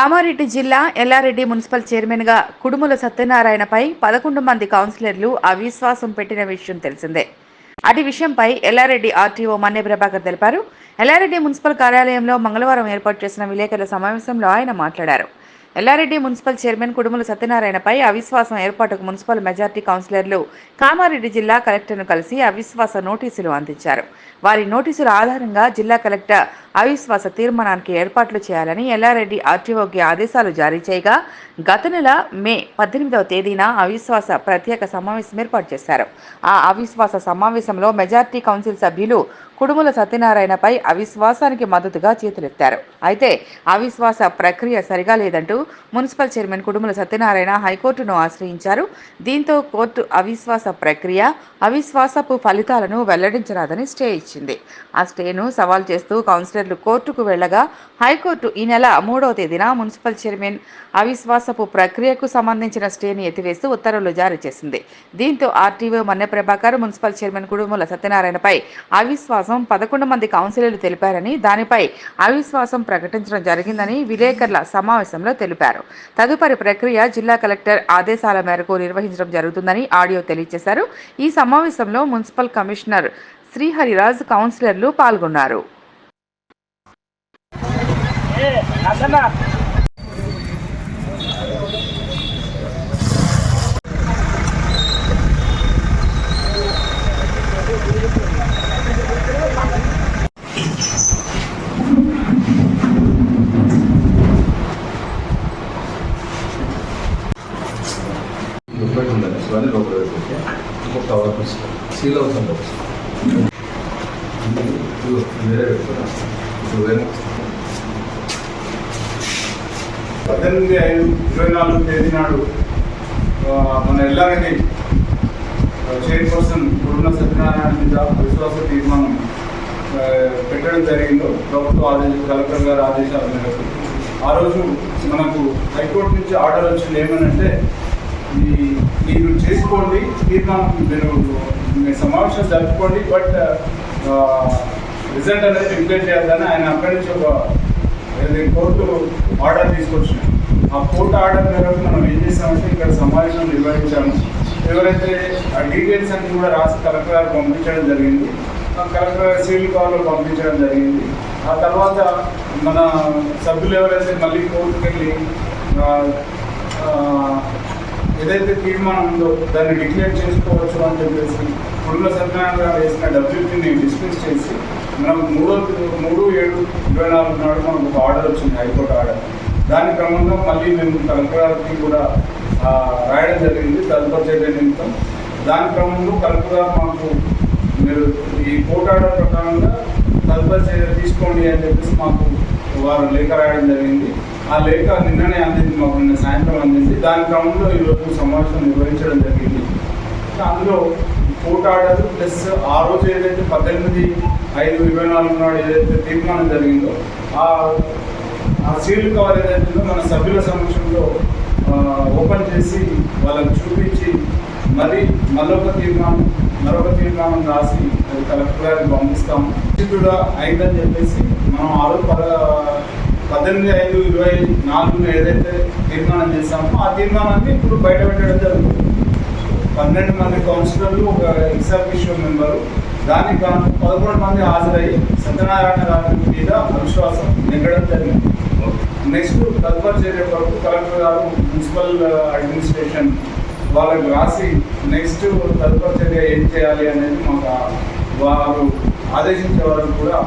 కామారెడ్డి జిల్లా ఎల్లారెడ్డి మున్సిపల్ చైర్మన్గా కుడుముల సత్యనారాయణపై పదకొండు మంది కౌన్సిలర్లు అవిశ్వాసం పెట్టిన విషయం తెలిసిందే. అటు విషయంపై ఎల్లారెడ్డి ఆర్టీఓ మన్నే ప్రభాకర్ తెలిపారు. ఎల్లారెడ్డి మున్సిపల్ కార్యాలయంలో మంగళవారం ఏర్పాటు చేసిన విలేకరుల సమావేశంలో ఆయన మాట్లాడారు. ఎల్లారెడ్డి మున్సిపల్ చైర్మన్ కుడుముల సత్యనారాయణపై అవిశ్వాసం ఏర్పాటుకు మున్సిపల్ మెజార్టీ కౌన్సిలర్లు కామారెడ్డి జిల్లా కలెక్టర్ను కలిసి అవిశ్వాస నోటీసులు అందించారు. వారి నోటీసుల ఆధారంగా జిల్లా కలెక్టర్ అవిశ్వాస తీర్మానానికి ఏర్పాట్లు చేయాలని ఎల్లారెడ్డి ఆర్టీఓకి ఆదేశాలు జారీ చేయగా గత నెల మే పద్దెనిమిదవ తేదీన అవిశ్వాస ప్రత్యేక సమావేశం ఏర్పాటు చేశారు. ఆ అవిశ్వాస సమావేశంలో మెజార్టీ కౌన్సిల్ సభ్యులు కుడుముల సత్యనారాయణపై అవిశ్వాసానికి మద్దతుగా చేతులెత్తారు. అయితే అవిశ్వాస ప్రక్రియ సరిగా లేదంటూ మున్సిపల్ చైర్మన్ కుడుముల సత్యనారాయణ హైకోర్టును ఆశ్రయించారు. దీంతో కోర్టు అవిశ్వాస ప్రక్రియ అవిశ్వాసపు ఫలితాలను వెల్లడించరాదని స్టే ఇచ్చింది. ఆ స్టేను సవాల్ చేస్తూ కౌన్సిలర్లు కోర్టుకు వెళ్ళగా హైకోర్టు ఈ నెల మూడవ తేదీన మున్సిపల్ చైర్మన్ అవిశ్వాసపు ప్రక్రియకు సంబంధించిన స్టేని ఎత్తివేస్తూ ఉత్తర్వులు జారీ చేసింది. దీంతో RTO Manne Prabhakar municipal chairman Kudumula సత్యనారాయణపై అవిశ్వాసం పదకొండు మంది కౌన్సిలర్లు తెలిపారని దానిపై అవిశ్వాసం ప్రకటించడం జరిగిందని విలేకరుల సమావేశంలో తెలిపారు. తదుపరి ప్రక్రియ జిల్లా కలెక్టర్ ఆదేశాల మేరకు నిర్వహించడం జరుగుతుందని ఆడియో తెలియజేశారు. ఈ సమావేశంలో మున్సిపల్ కమిషనర్ శ్రీహరిరాజ్ కౌన్సిలర్లు పాల్గొన్నారు. రిఫ్లెక్ట్ ఉండాలి సో ఇవన్నీ లోపల పెట్టుకుంటే ఇంకొక కవర్ తీసుకో సీల్ అవుతుంది. వేరే ఇప్పుడు వేరే పద్దెనిమిది ఐదు ఇరవై నాలుగు తేదీ నాడు మన ఎల్లారెడ్డి చైర్పర్సన్ పూర్ణ సత్యనారాయణ మీద విశ్వాస తీర్మానం పెట్టడం జరిగిందో ప్రభుత్వ ఆదేశ కలెక్టర్ గారి ఆదేశాల మేరకు. ఆ రోజు మనకు హైకోర్టు నుంచి ఆర్డర్ వచ్చింది ఏమనంటే మీరు చేసుకోండి మీరు మీరు మీ సమావేశం జరుపుకోండి బట్ రిజల్ట్ అనేది డిక్లేర్ చేయాలని ఆయన అక్కడి నుంచి ఒక కోర్టు ఆర్డర్ తీసుకొచ్చాం ఆ కోర్టు ఆర్డర్ మేరకు మనం ఏం చేసామంటే ఇక్కడ సమావేశం నిర్వహించాము. ఎవరైతే ఆ డీటెయిల్స్ అన్ని కూడా రాసి కలెక్టర్ గారు పంపించడం జరిగింది. ఆ కలెక్టర్ గారు సివిల్ కాల్లో పంపించడం జరిగింది. ఆ తర్వాత మన సభ్యులు ఎవరైతే మళ్ళీ కోర్టుకు వెళ్ళి ఏదైతే తీర్మానం ఉందో దాన్ని డిక్లేర్ చేసుకోవచ్చు అని చెప్పేసి పుల్ల సత్యనారాయణ గారు వేసిన డబ్ల్యూటీని డిస్మిస్ చేసి మనకు మూడో మూడు ఏడు ఇరవై నాలుగు నాడు మనకు ఒక ఆర్డర్ వచ్చింది హైకోర్టు ఆర్డర్. దాని క్రమంలో మళ్ళీ మేము కలెక్టర్కి కూడా రాయడం జరిగింది తదుపరి చర్య నిమిత్తం. దాని క్రమంలో కలెక్టర్ మాకు మీరు ఈ కోర్టు ఆర్డర్ ప్రకారంగా తదుపరి చర్య తీసుకోండి అని చెప్పేసి మాకు వారు లేఖ రాయడం జరిగింది. ఆ లేఖ నిన్ననే అందింది మాకు నిన్న సాయంత్రం అందింది. దాని క్రమంలో ఈరోజు సమావేశం నిర్వహించడం జరిగింది. అందులో కోర్టు ఆర్డర్ ప్లస్ ఆ రోజు ఏదైతే పద్దెనిమిది ఐదు ఇరవై నాలుగు నాడు ఏదైతే తీర్మానం జరిగిందో ఆ ఆ సీల్ కవర్ ఏదైతే మన సభ్యుల సమక్షంలో ఓపెన్ చేసి వాళ్ళకి చూపించి మరి మరొక తీర్మానం మరొక తీర్మానం రాసి అది కలెక్టర్ గారికి పంపిస్తాము. కూడా అయిందని చెప్పేసి మనం ఆ పద పద్దెనిమిది ఐదు ఇరవై నాలుగున ఏదైతే తీర్మానం చేశామో ఆ తీర్మానాన్ని ఇప్పుడు బయట పెట్టడం జరుగుతుంది. పన్నెండు మంది కౌన్సిలర్లు ఒక ఎగ్జాబిషన్ మెంబరు దానికి గాను పదకొండు మంది హాజరయ్యి సత్యనారాయణ గారి మీద అవిశ్వాసం నెగ్గడం జరిగింది. నెక్స్ట్ తదుపరి చర్య వరకు కలెక్టర్ గారు మున్సిపల్ అడ్మినిస్ట్రేషన్ వాళ్ళకి రాసి నెక్స్ట్ తదుపరి చర్య ఏం చేయాలి అనేది మాకు వారు ఆదేశించే వరకు కూడా